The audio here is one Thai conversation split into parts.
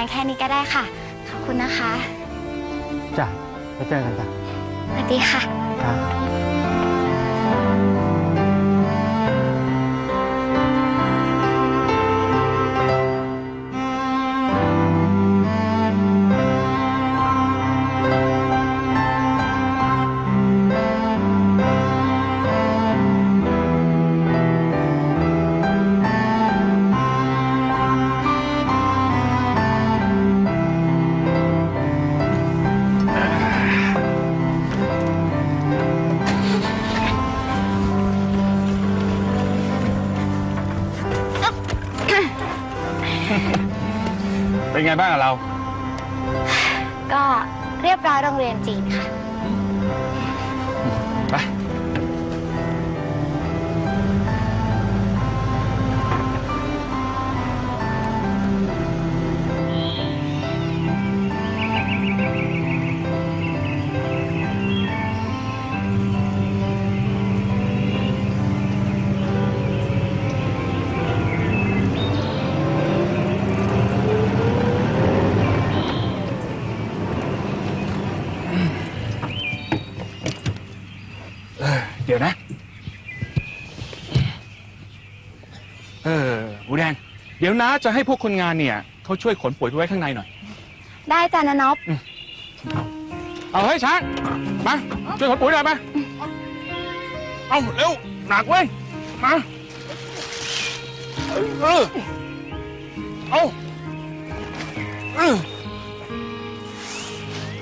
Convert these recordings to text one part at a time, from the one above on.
แดงแค่นี้ก็ได้ค่ะ ขอบคุณนะคะ จ้ะไปเจอกันจ้ะสวัสดีค่ะ ครับ ไงบ้างอะเรา ก็เรียบร้อยโรงเรียนจีนค่ะ ไป เดี๋ยวนะจะให้พวกคนงานเนี่ยเขาช่วยขนปุ๋ยไปไว้ข้างในหน่อย ได้จ้ะนะนบเอาเฮ้ยช้างมาช่วยขนปุ๋ยหน่อยมาเอาเร็วหนักเว้ยมาเออเอาเออ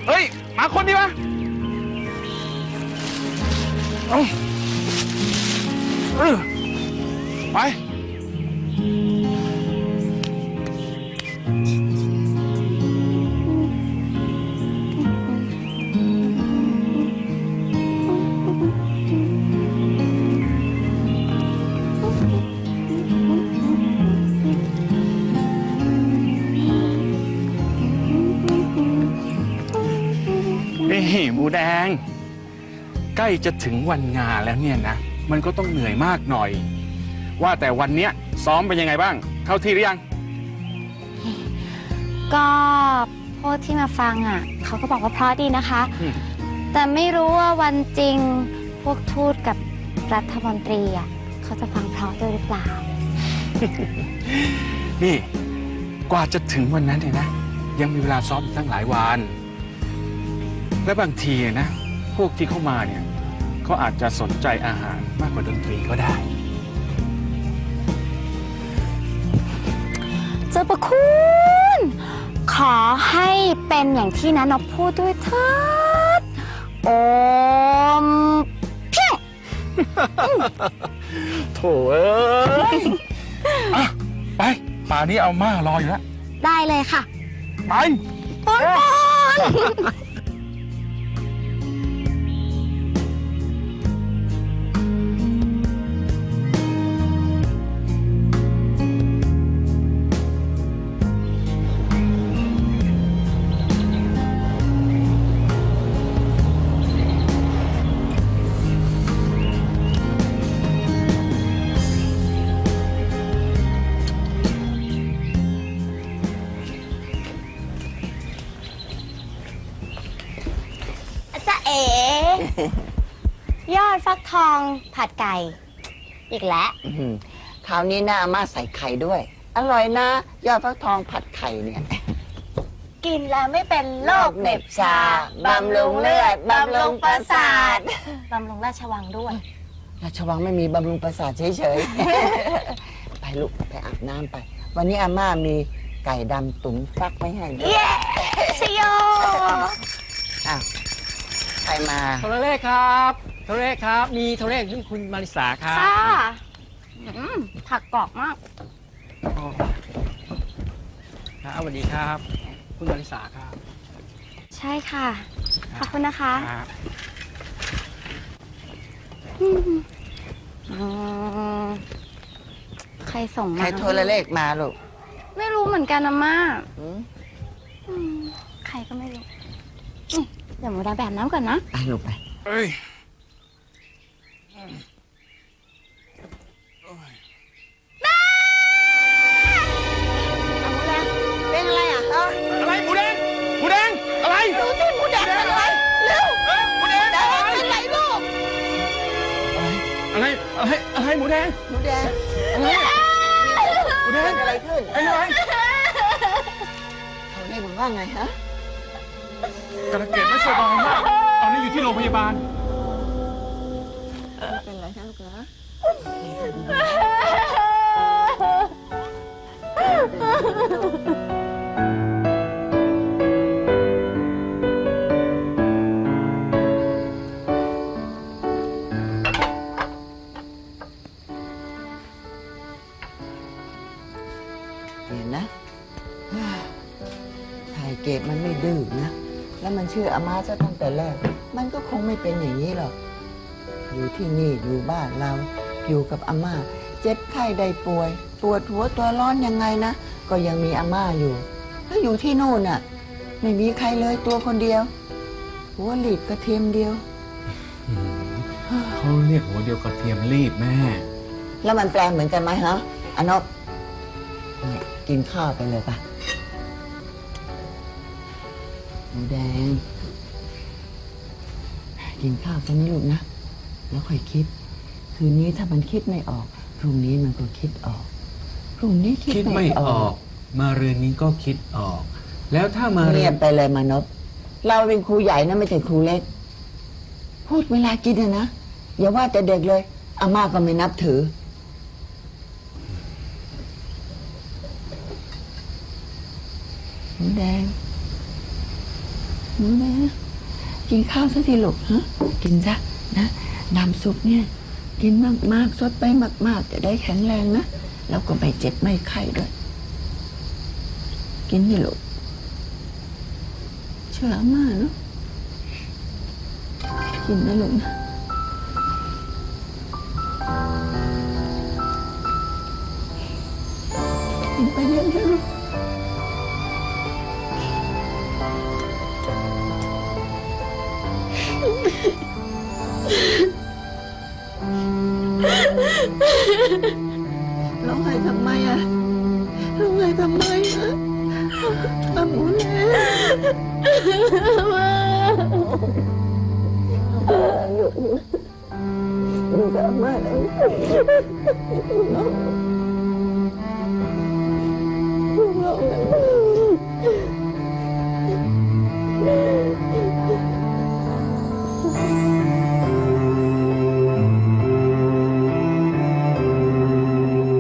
เฮ้ยมาคนดีมาเอาเออไป หมูแดง ใกล้จะถึงวันงานแล้วเนี่ยนะ มันก็ต้องเหนื่อยมากหน่อย ว่าแต่วันเนี้ยซ้อมเป็นยังไงบ้าง เข้าที่หรือยัง ก็พวกที่มาฟังอะ เขาก็บอกว่าเพราะดีนะคะ อืม แต่ไม่รู้ว่าวันจริงพวกทูตกับรัฐมนตรีอะเขาจะฟังเพราะด้วยหรือเปล่า นี่ กว่าจะถึงวันนั้นเนี่ยนะ ยังมีเวลาซ้อมอีกตั้งหลายวัน และบางทีนะ พวกที่เข้ามาเนี่ยเขาอาจจะสนใจอาหารมากกว่าดนตรีก็ได้ เจ้าประคุณ ขอให้เป็นอย่างที่นันบพูดด้วยเถิดโอมเพียงโถเอ้ยอะไป ป่านี้เอาม่ารออยู่แล้ว ได้เลยค่ะ ไป ปอนปอน ฟักทองผัดไก่ อีกแล้วอื้อหือคราวนี้หน้าอามาใส่ไข่ด้วย อร่อยนะ ยอดฟักทองผัดไข่เนี่ยกินแล้วไม่เป็นโรคเหน็บชาบำรุงเลือดบำรุงประสาทบำรุงราชวังด้วย ราชวังไม่มีบำรุงประสาทเฉยๆ ไปลูกไปอาบน้ำไป วันนี้อาม่ามีไก่ดำตุ๋นฟักไว้ให้ด้วยเย้ชโย อ้าวใครมา โทรเลขครับ โทรเลขครับ มีโทรเลขที่คุณมาริสาครับค่ะอืมผักกรอบมากครับสวัสดีครับ คุณมาริสาครับใช่ค่ะ ขอบคุณนะคะครับอืมใครส่งใคมารโทรเลขมาลูกไม่รู้เหมือนกันนะม่าหืมอืมใครก็ไม่รู้อืมเดี๋ยวหมูดาแบบน้ำก่อนนะไปลูกไป เอ้ย เป็นอะไรอะเอออะไรหมูแดงหมูแดงอะไรดูสิหมูแดงอะไรเร็วหมูแดงหมูแดงเป็ไรอะไรอะไรอะไรหมูแดงหมูแดงอะไรหมูแดงอะไรขึ้นอะไรเขาเรียกมันว่าไงฮะ กระเกดไม่สบายมากตอนนี้อยู่ที่โรงพยาบาล เห็นนะถ่ายเกตมันไม่ดื้อนะ แล้วมันเชื่ออาม่าซะตั้งแต่แรก มันก็คงไม่เป็นอย่างนี้หรอก อยู่ที่นี่อยู่บ้านเรา อยู่กับอาม่า เจ็บไข้ได้ป่วย ปวดหัวตัวร้อนยังไงนะ ก็ยังมีอาม่าอยู่ แล้วอยู่ที่โน่นน่ะ ไม่มีใครเลยตัวคนเดียว หัวหลีดกระเทียมเดียว เขาเรียกหัวเดียวกระเทียมรีบแม่ แล้วมันแปลงเหมือนกันไหมฮะอนนบเนี่ยกินข้าวไปเลยปะหมูแดง กินข้าวกันนะลูกนะ แล้วค่อยคิด คืนนี้ถ้ามันคิดไม่ออก พรุ่งนี้มันก็คิดออก พรุ่งนี้คิดคิดไม่ไม่ออออกกมาเรือนนี้ก็คิดออก แล้วถ้ามาเรืเงีอยนบไปเลยมานพเราเป็นครูใหญ่นะไม่ใช่ครูเล็ก พูดเวลากินนะนะ อย่าว่าแต่เด็กเลย อาม่าก็ไม่นับถือหมูแดงหมูแดงกินข้าวสักทีลูกฮะกินซะนะน้ำซุปเนี่ย กินมากๆสดไปมาก ๆ จะได้แข็งแรงนะ แล้วก็ไม่เจ็บไม่ไข้ด้วย กินนี่ลูกเชื่ออาม่าเนาะกินนะลูกนะกินไปเยอะๆลูกร้อง ไห้ทำไมอะร้องไห้ทำไมอะอาหมูแลอยู่อยู่กับอาม่าเลยร้องร้อง